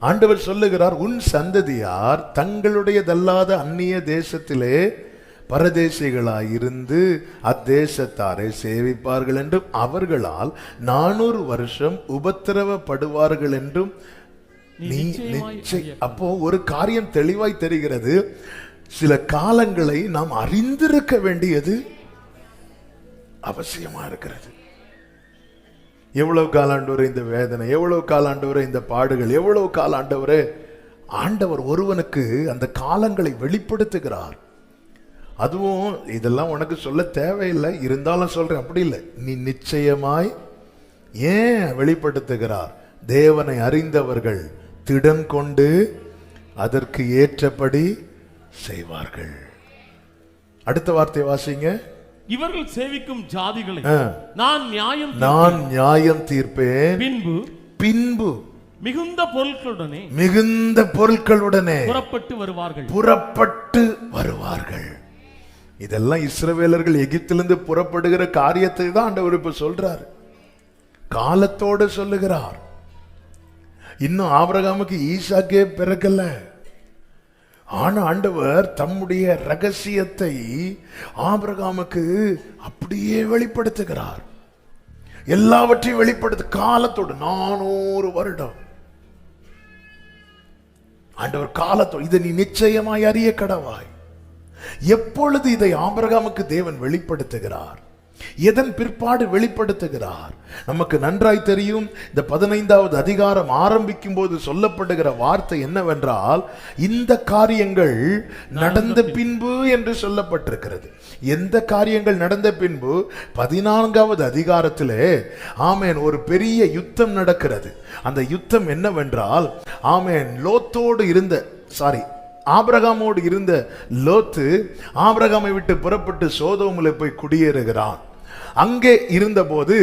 ஆண்டவர் சொல்லுகிறார் உன் சந்ததியார் தங்களுடையதல்லாத அந்நிய தேசத்திலே பரதேசிகளாயிருந்து அத்தேசத்தாரை சேவிப்பார்கள் என்றும் அவர்களால் நானூறு வருஷம் உபத்திரவப்படுவார்கள் என்றும் நீ நிச்சய அப்போ ஒரு காரியம் தெளிவாய் தெரிகிறது. சில காலங்களை நாம் அறிந்திருக்க வேண்டியது அவசியமா இருக்கிறது. எவ்வளவு காலாண்டவரே இந்த வேதனை எவ்வளவு காலாண்டவரே இந்த பாடுகள் எவ்வளவு காலாண்டவரே ஆண்டவர்? ஒருவனுக்கு அந்த காலங்களை வெளிப்படுத்துகிறார். அதுவும் இதெல்லாம் உனக்கு சொல்ல தேவையில்லை இருந்தாலும் சொல்கிறேன் அப்படி இல்லை. நீ நிச்சயமாய் ஏன் வெளிப்படுத்துகிறார்? தேவனை அறிந்தவர்கள் திடன் கொண்டு அதற்கு ஏற்றபடி செய்வார்கள். அடுத்த வார்த்தை வாசிங்க. இவர்கள் சேவிக்கும் ஜாதிகளை. நான் நியாயம் நான் நியாயம் தீர்ப்பேன். பின்பு பின்பு மிகுந்த பொருட்களுடனே மிகுந்த பொருட்களுடனே புறப்பட்டு வருவார்கள். புறப்பட்டு வருவார்கள். இதெல்லாம் இஸ்ரவேலர்கள் எகிப்திலிருந்து புறப்படுகிற காரியத்தை தான் ஆண்டவர் இப்ப சொல்றார். காலத்தோடு சொல்லுகிறார். இன்னும் ஆபிரகாமுக்கு ஈசாக்கே பிறக்கல. ஆனா ஆண்டவர் தம்முடைய ரகசியத்தை ஆபிரகாமுக்கு அப்படியே வெளிப்படுத்துகிறார். எல்லாவற்றையும் வெளிப்படுத்த காலத்தோடு நானூறு வருடம். ஆண்டவர் காலத்தோடு இதை நீ நிச்சயமாய் அறிய கடவாய் எப்பொழுது இதை ஆபிரகாமுக்கு தேவன் வெளிப்படுத்துகிறார்? எதன் பிற்பாடு வெளிப்படுத்துகிறார்? நமக்கு நன்றாய் தெரியும் இந்த பதினைந்தாவது அதிகாரம் ஆரம்பிக்கும் போது சொல்லப்படுகிற வார்த்தை என்னவென்றால் இந்த காரியங்கள் நடந்த பின்பு. என்று சொல்லப்பட்டிருக்கிறது. எந்த காரியங்கள் நடந்த பின்பு? பதினான்காவது அதிகாரத்திலே ஆமேன் ஒரு பெரிய யுத்தம் நடக்கிறது. அந்த யுத்தம் என்னவென்றால் ஆமேன் லோத்தோடு இருந்த சாரி ஆபிரகாமோடு இருந்த லோத்து ஆபிரகாமை விட்டு புறப்பட்டு சோதோமில் போய் குடியேறுகிறான். அங்கே இருந்தபோது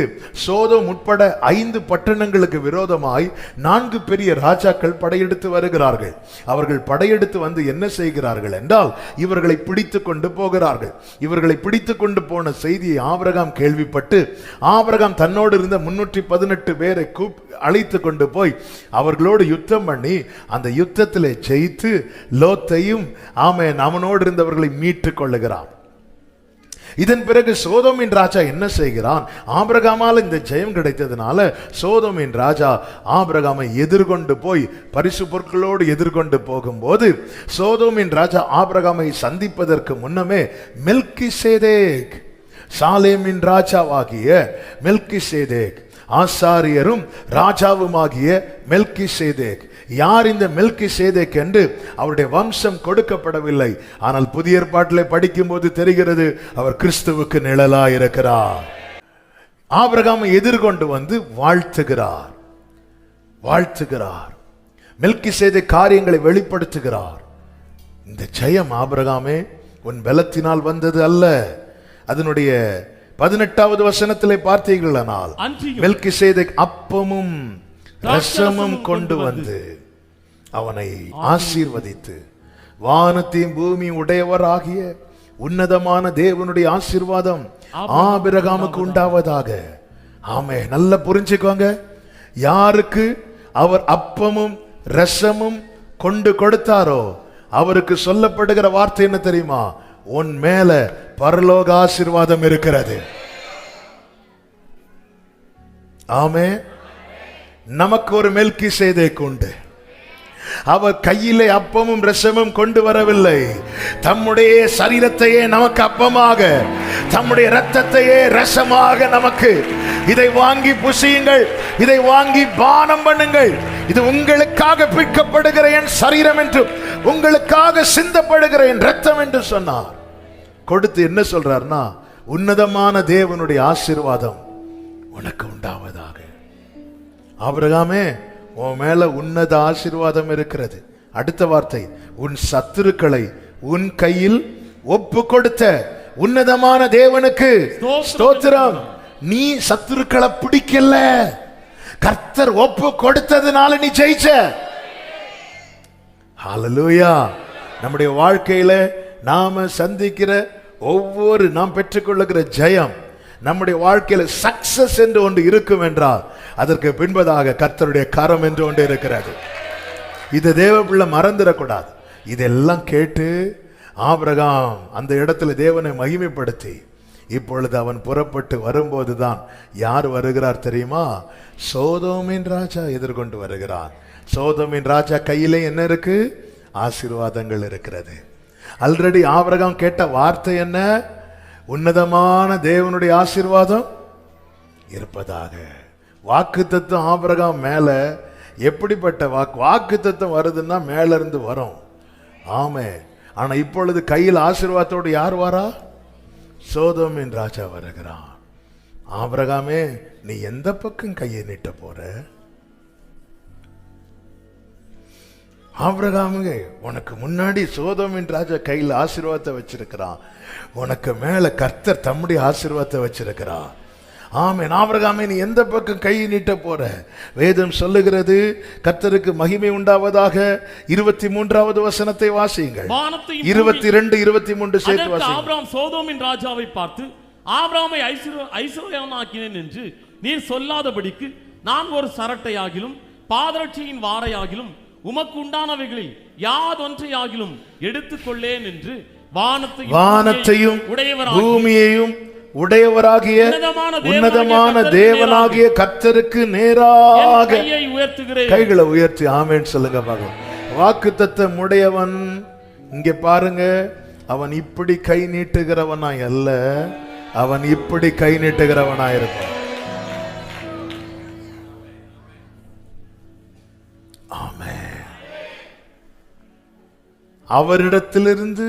சோதம் உட்பட ஐந்து பட்டணங்களுக்கு விரோதமாய் நான்கு பெரிய ராஜாக்கள் படையெடுத்து வருகிறார்கள். அவர்கள் படையெடுத்து வந்து என்ன செய்கிறார்கள் என்றால் இவர்களை பிடித்து கொண்டு போகிறார்கள். இவர்களை பிடித்து கொண்டு போன செய்தியை ஆபரகாம் கேள்விப்பட்டு ஆபரகாம் தன்னோடு இருந்த முன்னூற்றி பதினெட்டு பேரை கூப் அழைத்து கொண்டு போய் அவர்களோடு யுத்தம் பண்ணி அந்த யுத்தத்திலே ஜெயித்து லோத்தையும் ஆமே அவனோடு இருந்தவர்களை மீட்டு கொள்ளுகிறான். இதன் பிறகு சோதோமின் ராஜா என்ன செய்கிறான்? ஆபிரகாமால் இந்த ஜெயம் கிடைத்ததுனால சோதோமின் ராஜா ஆபிரகாமை எதிர்கொண்டு போய் பரிசு பொருட்களோடு எதிர்கொண்டு போகும்போது சோதோமின் ராஜா ஆபிரகாமை சந்திப்பதற்கு முன்னமே மெல்கி சேதேக் சாலேமின் ராஜாவாகிய மெல்கி சேதேக் ஆசாரியரும் ராஜாவுமாகிய மெல்கி சேதேக் யார் இந்த மெல்கி சேதேக் என்று அவருடைய வம்சம் கொடுக்கப்படவில்லை. ஆனால் புதிய ஏற்பாட்டிலே படிக்கும்போது தெரிகிறது அவர் கிறிஸ்துவுக்கு நிழலா இருக்கிறார். ஆபிரகாமை எதிர்கொண்டு வந்து வாழ்த்துகிறார். வாழ்த்துகிறார். மெல்கி சேதை காரியங்களை வெளிப்படுத்துகிறார். இந்த ஜெயம் ஆபிரகாமே உன் பலத்தினால் வந்தது அல்ல. அதனுடைய பதினெட்டாவது வசனத்திலே பார்த்தீர்களானால் மெல்கி அப்பமும் ரசமும் கொண்டு வந்து அவனை ஆசீர்வதித்து வானத்தையும் பூமியும் உடையவர் ஆகிய உன்னதமான தேவனுடைய ஆசீர்வாதம் ஆபிரகாமுக்கு உண்டாவதாக. ஆமே நல்லா புரிஞ்சுக்கோங்க. யாருக்கு அவர் அப்பமும் ரசமும் கொண்டு கொடுத்தாரோ அவருக்கு சொல்லப்படுகிற வார்த்தை என்ன தெரியுமா? உன் மேல பரலோக ஆசீர்வாதம் இருக்கிறது. ஆமே நமக்கு ஒரு மெல்கி செய்தே கொண்டு அவர் கையிலே அப்பமும் ரசமும் கொண்டு வரவில்லை. தம்முடைய சரீரத்தையே நமக்கு அப்பமாக தம்முடைய ரத்தத்தையே ரசமாக நமக்கு. இதை வாங்கி புசியுங்கள் இதை வாங்கி பானம் பண்ணுங்கள். இது உங்களுக்காக பிற்கப்படுகிற என் சரீரம் என்றும் உங்களுக்காக சிந்தப்படுகிற என் ரத்தம் என்று சொன்னார். கொடுத்து என்ன சொல்றாருன்னா உன்னதமான தேவனுடைய ஆசீர்வாதம் உனக்கு உண்டாவது ஆபிரகாமே உன் மேல உன்னத ஆசீர்வாதம் இருக்கிறது. அடுத்த வார்த்தை உன் சத்துருக்களை உன் கையில் ஒப்பு கொடுத்த உன்னதமான தேவனுக்கு ஸ்தோத்திரம். நீ சத்துருக்களை பிடிக்கல. கர்த்தர் ஒப்பு கொடுத்ததுனால நீ ஜெயிச்ச. ஹalleluya. நம்முடைய வாழ்க்கையில நாம சந்திக்கிற ஒவ்வொரு நாம் பெற்றுக்கொள்ளுகிற ஜெயம் நம்முடைய வாழ்க்கையில சக்சஸ் என்று ஒன்று இருக்கும் என்றால் அதற்கு பின்பதாக கர்த்தருடைய கரம் என்று ஒன்று இருக்கிறது. இதை தேவ பிள்ளை மறந்துடக்கூடாது. இதெல்லாம் கேட்டு ஆபிரகாம் அந்த இடத்துல தேவனை மகிமைப்படுத்தி இப்பொழுது அவன் புறப்பட்டு வரும்போதுதான் யார் வருகிறார் தெரியுமா? சோதோமின் ராஜா எதிர்கொண்டு வருகிறான் சோதோமின் ராஜா கையிலே என்ன இருக்கு? ஆசீர்வாதங்கள் இருக்கிறது. ஆல்ரெடி ஆபிரகாம் கேட்ட வார்த்தை என்ன? உன்னதமான தேவனுடைய ஆசீர்வாதம் இருப்பதாக. வாக்கு தத்துவம் ஆபிரகாம் மேலே எப்படிப்பட்ட வாக்கு வாக்கு தத்துவம் வருதுன்னா மேலேருந்து வரும். ஆமே ஆனால் இப்பொழுது கையில் ஆசீர்வாதத்தோடு யார் வரா? சோதோமின் ராஜா வருகிறான். ஆபிரகாமே நீ எந்த பக்கம் கையை நீட்ட போகிற ஆபிரகாமுங்க உனக்கு முன்னாடி சோதோமின் ராஜா கையில் ஆசீர்வாதத்தை வச்சிருக்கிறான். உனக்கு மேல கர்த்தர் தம்முடைய ஆசீர்வாதத்தை வச்சிருக்கிறான். ஆமென். ஆபிரகாமே நீ எந்த பக்கம் கை நீட்ட போற? வேதம் சொல்லுகிறது கர்த்தருக்கு மகிமை உண்டாவதாக இருபத்தி மூன்றாவது வசனத்தை வாசியுங்கள். இருபத்தி ரெண்டு இருபத்தி மூன்று சேர்த்து ஆபிரகாம் சோதோமின் ராஜாவை பார்த்து ஆபிரகாமை ஐஸ்வர்ய ஐஸ்வர்யவனாக்கினேன் என்று நீர் சொல்லாதபடிக்கு நான் ஒரு சரட்டையாகிலும் பாதரட்சியின் வாரையாகிலும் உமக்கு உண்டானவைகளில் யாதொன்றையாகிலும் எடுத்துக்கொள்ளேன் என்று வானத்தையும் வானத்தையும் பூமியையும் உடையவராகிய உன்னதமான தேவனாகிய என் நேராக கைகளை உயர்த்தி ஆமேன்னு சொல்லுங்க பார்க்கலாம் வாக்கு தத்தம் உடையவன் இங்க பாருங்க அவன் இப்படி கை நீட்டுகிறவனாய் அல்ல அவன் இப்படி கை நீட்டுகிறவனாய் இருப்பான். அவரிடத்திலிருந்து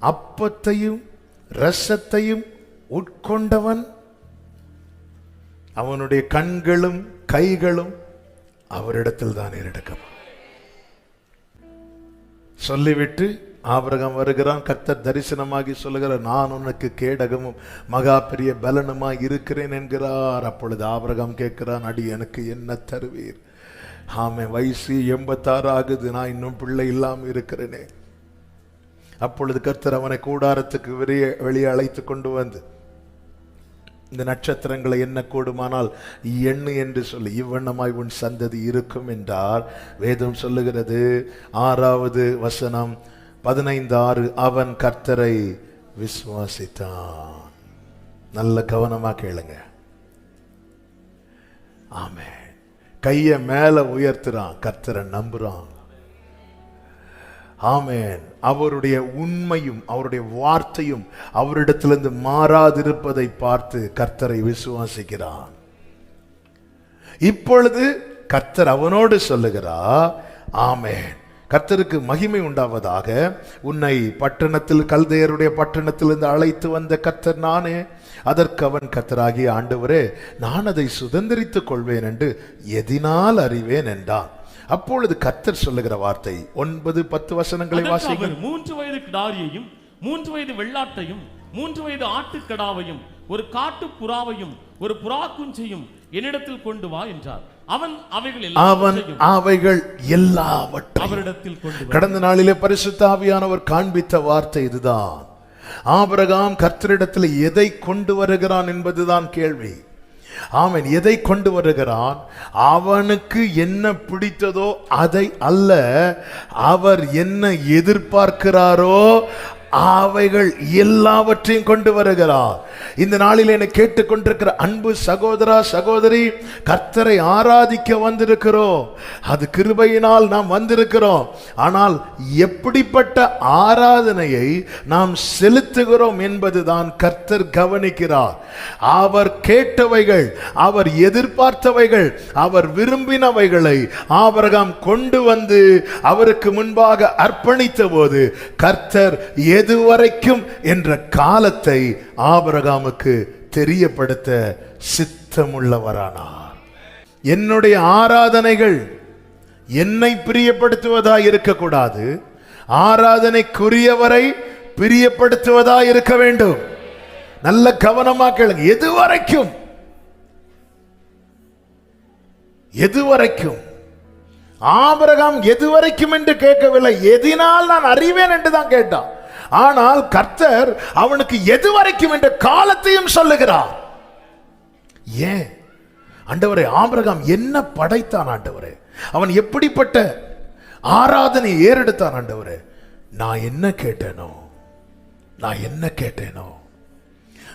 அப்பத்தையும் ரசத்தையும் உட்கொண்டவன் அவனுடைய கண்களும் கைகளும் அவரிடத்தில் தான் இருடக்கம் சொல்லிவிட்டு ஆபரகம் வருகிறான் கர்த்தர் தரிசனமாகி சொல்லுகிற நான் உனக்கு கேடகமும் மகா பெரிய பலனுமாய் இருக்கிறேன் என்கிறார். அப்பொழுது ஆபரகம் கேட்கிறான் அடி எனக்கு என்ன தருவீர்? ஆமாம் வயசு எண்பத்தாறு ஆகுது. நான் இன்னும் பிள்ளை இல்லாமல் இருக்கிறேனே. அப்பொழுது கர்த்தர் அவனை கூடாரத்துக்கு வெளியே வெளியே அழைத்து கொண்டு வந்து இந்த நட்சத்திரங்களை என்ன கூடுமானால் எண்ணு என்று சொல்லி இவ்வண்ணமாய் உன் சந்ததி இருக்கும் என்றார். வேதம் சொல்லுகிறது ஆறாவது வசனம் பதினைந்து ஆறு அவன் கர்த்தரை விசுவாசித்தான். நல்ல கவனமா கேளுங்க. ஆமே கையை மேல உயர்த்துறான் கர்த்தரை நம்புறான். ஆமேன். அவருடைய உண்மையும் அவருடைய வார்த்தையும் அவரிடத்திலிருந்து மாறாதிருப்பதை பார்த்து கர்த்தரை விசுவாசிக்கிறான். இப்பொழுது கர்த்தர் அவனோடு சொல்லுகிறா ஆமேன். கர்த்தருக்கு மகிமை உண்டாவதாக உன்னை பட்டணத்தில் கல்தையருடைய பட்டணத்திலிருந்து அழைத்து வந்த கர்த்தர் நானே. அதற்கு அவன் கர்த்தராகிய ஆண்டவரே நான் அதை சுதந்திரித்துக் கொள்வேன் என்று எதினால் அறிவேன் என்றான். அப்பொழுது கர்த்தர் சொல்லுகிற வார்த்தை ஒன்பது பத்து வசனங்களை அவர் மூன்று வயது கிடாரியையும் மூன்று வயது வெள்ளாட்டையும் மூன்று வயது ஆட்டுக்கடாவையும் ஒரு காட்டு புறாவையும் ஒரு புறா குஞ்சையும் என்னிடத்தில் கொண்டு வா என்றார். அவன் அவைகள் அவன் எல்லாவற்றையும் அவைகள் எல்லாவற்றையும். அவரிடத்தில் கொண்டு வா கடந்த நாளிலே பரிசுத்த ஆவியானவர் காண்பித்த வார்த்தை இதுதான். ஆபிரகாம் கர்த்தரிடத்தில் எதை கொண்டு வருகிறான் என்பதுதான் கேள்வி. ஆமென் எதை கொண்டு வருகிறான்? அவனுக்கு என்ன பிடித்ததோ அதை அல்ல அவர் என்ன எதிர்பார்க்கிறாரோ அவைகள் எல்லாவற்றையும் கொண்டு வருகிறார். இந்த நாளில் என்னை கேட்டுக்கொண்டிருக்கிற அன்பு சகோதரா சகோதரி கர்த்தரை ஆராதிக்க வந்திருக்கிறோம். அது கிருபையினால் நாம் வந்திருக்கிறோம். ஆனால் எப்படிப்பட்ட ஆராதனையை நாம் செலுத்துகிறோம் என்பதுதான் கர்த்தர் கவனிக்கிறார். அவர் கேட்டவைகள் அவர் எதிர்பார்த்தவைகள் அவர் விரும்பினவைகளை ஆபரகம் கொண்டு வந்து அவருக்கு முன்பாக அர்ப்பணித்த போது கர்த்தர் எதுவரைக்கும் என்ற காலத்தை ஆபரகாமுக்கு தெரியப்படுத்த சித்தமுள்ளவரானார். என்னுடைய ஆராதனைகள் என்னை பிரியப்படுத்துவதா இருக்கக்கூடாது. ஆராதனைக்குரியவரை பிரியப்படுத்துவதா இருக்க வேண்டும். நல்ல கவனமா கேளுங்க. எது வரைக்கும் எது வரைக்கும் ஆபரகாம் எது வரைக்கும் என்று கேட்கவில்லை. எதினால் நான் அறிவேன் என்று தான் கேட்டான். ஆனால் கர்த்தர் அவனுக்கு எது வரைக்கும் என்ற காலத்தையும் சொல்லுகிறார். ஏன்? ஆண்டவரே ஆபிரகாம் என்ன படைத்தான் ஆண்டவரே? அவன் எப்படிப்பட்ட ஆராதனை ஏறெடுத்தான் ஆண்டவரே? நான் என்ன கேட்டேனோ? நான் என்ன கேட்டேனோ?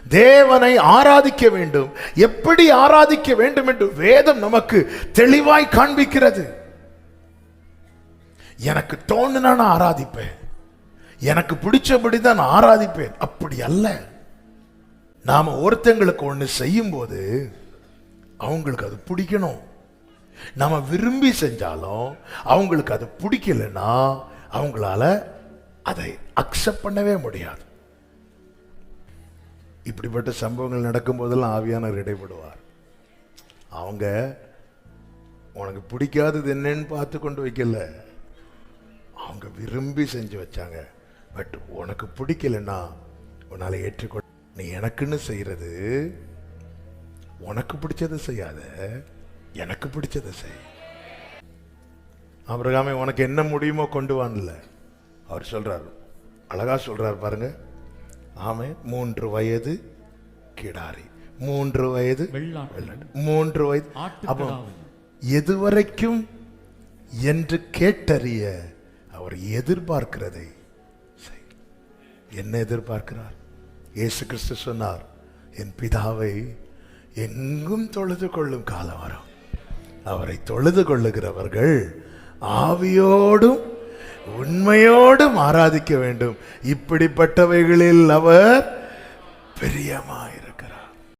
தேவனை ஆராதிக்க வேண்டும். எப்படி ஆராதிக்க வேண்டும் என்று வேதம் நமக்கு தெளிவாய் காண்பிக்கிறது. எனக்கு தோணுனா நான் ஆராதிப்பேன். எனக்கு பிடிச்சபடி தான் நான் ஆராதிப்பேன். அப்படி அல்ல. நாம் ஒருத்தங்களுக்கு ஒன்று செய்யும்போது அவங்களுக்கு அது பிடிக்கணும். நாம் விரும்பி செஞ்சாலும் அவங்களுக்கு அது பிடிக்கலன்னா அவங்களால அதை அக்செப்ட் பண்ணவே முடியாது. இப்படிப்பட்ட சம்பவங்கள் நடக்கும் போதெல்லாம் ஆவியானவர் இடைப்படுவார் அவங்க உனக்கு பிடிக்காதது என்னன்னு பார்த்து கொண்டு வைக்கல. அவங்க விரும்பி செஞ்சு வச்சாங்க. பட் உனக்கு பிடிக்கலன்னா உன்னால ஏற்றுக்கொள்ள நீ எனக்குன்னு செய்யறது உனக்கு பிடிச்சதை செய்யாத எனக்கு பிடிச்சதை செய் அபிரகாமே உனக்கு என்ன முடியுமோ கொண்டு வான்ல அவர் சொல்றார் அழகா சொல்றார் பாருங்க ஆமே மூன்று வயது கிடாரி மூன்று வயது. மூன்று வயது அப்போ எதுவரைக்கும் என்று கேட்டறிய அவர் எதிர்பார்க்கிறதை. என்ன எதிர்பார்க்கிறார்? இயேசு கிறிஸ்து சொன்னார் என் பிதாவை எங்கும் தொழுது கொள்ளும் காலம் வரும் அவரை தொழுது கொள்ளுகிறவர்கள் ஆவியோடும் உண்மையோடும் ஆராதிக்க வேண்டும். இப்படிப்பட்டவைகளில் அவர் பிரியமாயிரு